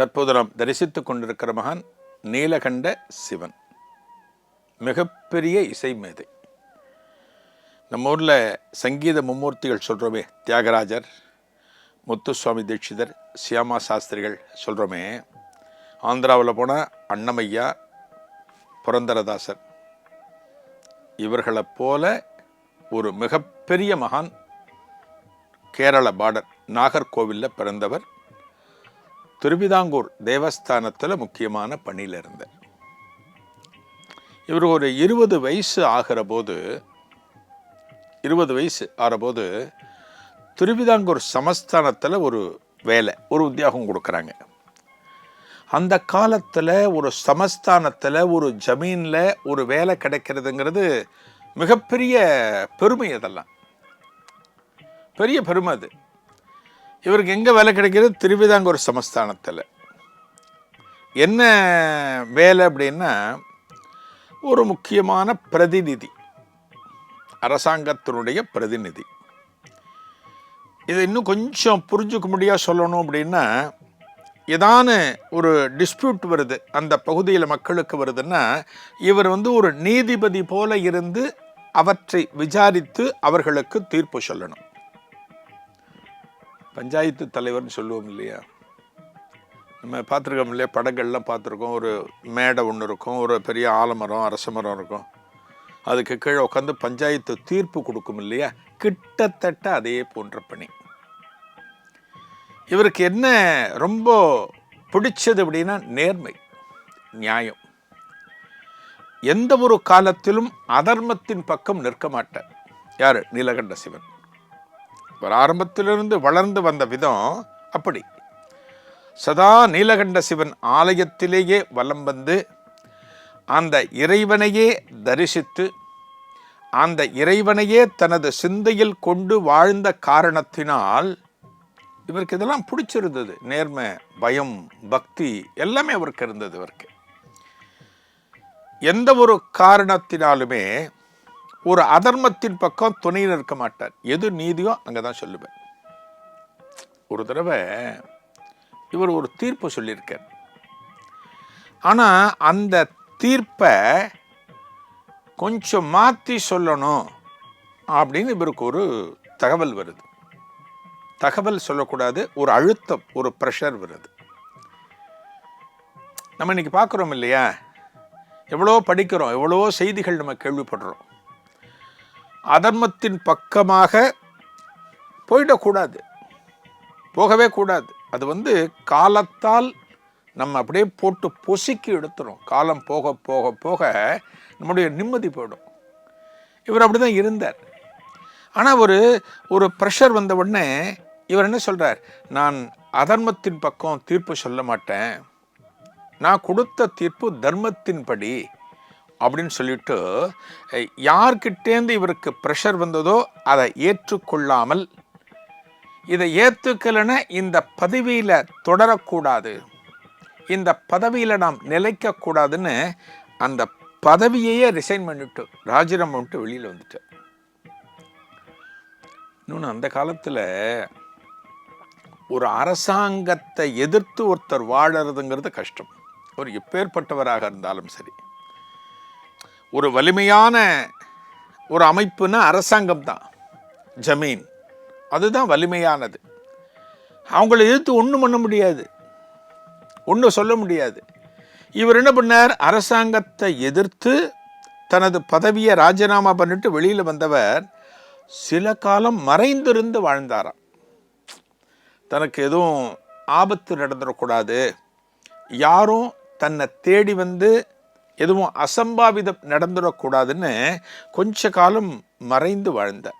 தற்போது நாம் தரிசித்துக் கொண்டிருக்கிற மகான் நீலகண்ட சிவன். மிகப்பெரிய இசை மேதை. நம்ம ஊரில் சங்கீத மும்மூர்த்திகள் சொல்கிறோமே தியாகராஜர் முத்துசுவாமி தீட்சிதர் சியாமா சாஸ்திரிகள் சொல்கிறோமே ஆந்திராவில் போனால் அன்னமையா புரந்தரதாசர். இவர்களைப் போல ஒரு மிகப்பெரிய மகான் கேரள பார்டர் நாகர்கோவிலில் பிறந்தவர் திருவிதாங்கூர் தேவஸ்தானத்தில் முக்கியமான பணியில் இருந்தார் இவர் ஒரு இருபது வயசு ஆகிற போது இருபது வயசு ஆகிறபோது திருவிதாங்கூர் சமஸ்தானத்தில் ஒரு வேலை ஒரு உத்தியோகம் கொடுக்குறாங்க. அந்த காலத்தில் ஒரு சமஸ்தானத்தில் ஒரு ஜமீனில் ஒரு வேலை கிடைக்கிறதுங்கிறது மிகப்பெரிய பெருமை அதெல்லாம். பெரிய பெருமை அது. இவருக்கு எங்கே வேலை கிடைக்கிறது? திருவிதாங்கூர் சமஸ்தானத்தில். என்ன வேலை அப்படின்னா ஒரு முக்கியமான பிரதிநிதி. அரசாங்கத்தினுடைய பிரதிநிதி. இதை இன்னும் கொஞ்சம் புரிஞ்சுக்க முடியா சொல்லணும் அப்படின்னா ஏதான ஒரு டிஸ்பியூட் வருது. அந்த பகுதியில் மக்களுக்கு வருதுன்னா இவர் வந்து ஒரு நீதிபதி போல இருந்து அவற்றை விசாரித்து அவர்களுக்கு தீர்ப்பு சொல்லணும். பஞ்சாயத்து தலைவர்னு சொல்லுவோம் இல்லையா? நம்ம பார்த்துருக்கோம் இல்லையா? படங்கள்லாம் பார்த்துருக்கோம். ஒரு மேடை ஒன்று இருக்கும். ஒரு பெரிய ஆலமரம் அரச மரம் இருக்கும். அதுக்கு கீழே உட்காந்து பஞ்சாயத்து தீர்ப்பு கொடுக்கும் இல்லையா? கிட்டத்தட்ட அதே போன்ற பணி. இவருக்கு என்ன ரொம்ப பிடிச்சது அப்படின்னா நேர்மை நியாயம். எந்த ஒரு காலத்திலும் அதர்மத்தின் பக்கம் நிற்க மாட்டார். யார்? நீலகண்ட சிவன். ஒரு ஆரம்பத்திலிருந்து வளர்ந்து வந்த விதம் அப்படி. சதா நீலகண்ட சிவன் ஆலயத்திலேயே வலம் வந்து அந்த இறைவனையே தரிசித்து அந்த இறைவனையே தனது சிந்தையில் கொண்டு வாழ்ந்த காரணத்தினால் இவருக்கு இதெல்லாம் பிடிச்சிருந்தது. நேர்மை பயம் பக்தி எல்லாமே அவருக்கு இருந்தது இவருக்கு. எந்த ஒரு காரணத்தினாலுமே ஒரு அதர்மத்தின் பக்கம் துணை நிற்க மாட்டார். எது நீதியோ அங்கே தான் சொல்லுவேன். ஒரு தடவை இவர் ஒரு தீர்ப்பு சொல்லியிருக்கார். ஆனால் அந்த தீர்ப்பை கொஞ்சம் மாற்றி சொல்லணும் அப்படின்னு இவருக்கு ஒரு தகவல் வருது. தகவல் சொல்லக்கூடாது ஒரு அழுத்தம் ஒரு ப்ரெஷர் வருது. நம்ம இன்னைக்கு பார்க்குறோம் இல்லையா? எவ்வளோ படிக்கிறோம் எவ்வளோ செய்திகள் நம்ம கேள்விப்படுறோம். அதர்மத்தின் பக்கமாக போயிடக்கூடாது. போகவே கூடாது. அது வந்து காலத்தால் நம்ம அப்படியே போட்டு பொசுக்கி எடுத்துரும். காலம் போக போக போக நம்முடைய நிம்மதி போயிடும். இவர் அப்படி தான் இருந்தார். ஆனால் ஒரு ஒரு ப்ரெஷர் வந்த உடனே இவர் என்ன சொல்கிறார் நான் அதர்மத்தின் பக்கம் தீர்ப்பு சொல்ல மாட்டேன். நான் கொடுத்த தீர்ப்பு தர்மத்தின்படி. அப்படின்னு சொல்லிட்டு யார்கிட்டேருந்து இவருக்கு ப்ரெஷர் வந்ததோ அதை ஏற்றுக்கொள்ளாமல் இதை ஏற்றுக்கலைன்னா இந்த பதவியில் தொடரக்கூடாது இந்த பதவியில் நாம் நிலைக்கக்கூடாதுன்னு அந்த பதவியையே ரிசைன் பண்ணிட்டு ராஜினாமா பண்ணிட்டு வெளியில் வந்துட்டேன் இன்னொன்று அந்த காலத்தில் ஒரு அரசாங்கத்தை எதிர்த்து ஒருத்தர் வாழறதுங்கிறது கஷ்டம். ஒரு எப்பேற்பட்டவராக இருந்தாலும் சரி. ஒரு வலிமையான ஒரு அமைப்புனா அரசாங்கம் தான் ஜமீன். அதுதான் வலிமையானது. அவங்கள எதிர்த்து ஒன்றும் பண்ண முடியாது. ஒன்றும் சொல்ல முடியாது. இவர் என்ன பண்ணார்? அரசாங்கத்தை எதிர்த்து தனது பதவியை ராஜினாமா பண்ணிட்டு வெளியில் வந்தவர் சில காலம் மறைந்திருந்து வாழ்ந்தாராம். தனக்கு எதுவும் ஆபத்து நடந்துடக்கூடாது. யாரும் தன்னை தேடி வந்து எதுவும் அசம்பாவிதம் நடந்துடக்கூடாதுன்னு கொஞ்ச காலம் மறைந்து வாழ்ந்தார்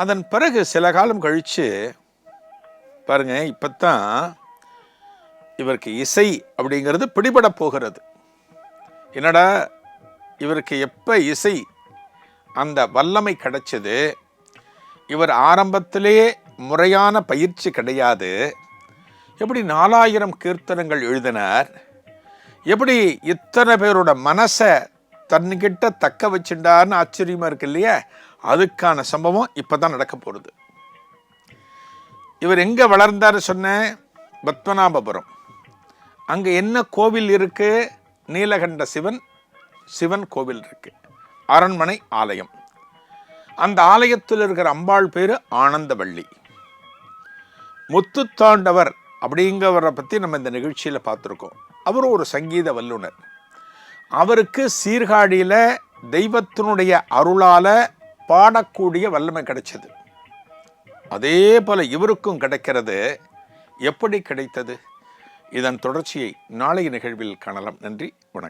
அதன் பிறகு சில காலம் கழித்து பாருங்க இப்போ தான் இவருக்கு இசை அப்படிங்கிறது பிடிபட போகிறது. என்னடா இவருக்கு எப்போ இசை அந்த வல்லமை கிடைச்சது? இவர் ஆரம்பத்திலே முறையான பயிற்சி கிடையாது. எப்படி நாலாயிரம் கீர்த்தனங்கள் எழுதினார்? எப்படி இத்தனை பேரோட மனசை தன்கிட்ட தக்க வச்சுட்டார்னு ஆச்சரியமாக இருக்கு இல்லையா? அதுக்கான சம்பவம் இப்போ தான் நடக்க போகிறது இவர் எங்கே வளர்ந்தார் சொன்னேன் பத்மநாபபுரம். அங்கே என்ன கோவில் இருக்கு? நீலகண்ட சிவன் சிவன் கோவில் இருக்கு. அரண்மனை ஆலயம். அந்த ஆலயத்தில் இருக்கிற அம்பாள் பேர் ஆனந்தவள்ளி. முத்துத்தாண்டவர் அப்படிங்கிறவரை பற்றி நம்ம இந்த நிகழ்ச்சியில் பார்த்துருக்கோம். அவர் ஒரு சங்கீத வல்லுனர் அவருக்கு சீர்காழியில் தெய்வத்தினுடைய அருளால் பாடக்கூடிய வல்லமை கிடைச்சது. அதே போல் இவருக்கும் கிடைக்கிறது. எப்படி கிடைத்தது? இதன் தொடர்ச்சியை நாளைய நிகழ்வில் காணலாம். நன்றி வணக்கம்.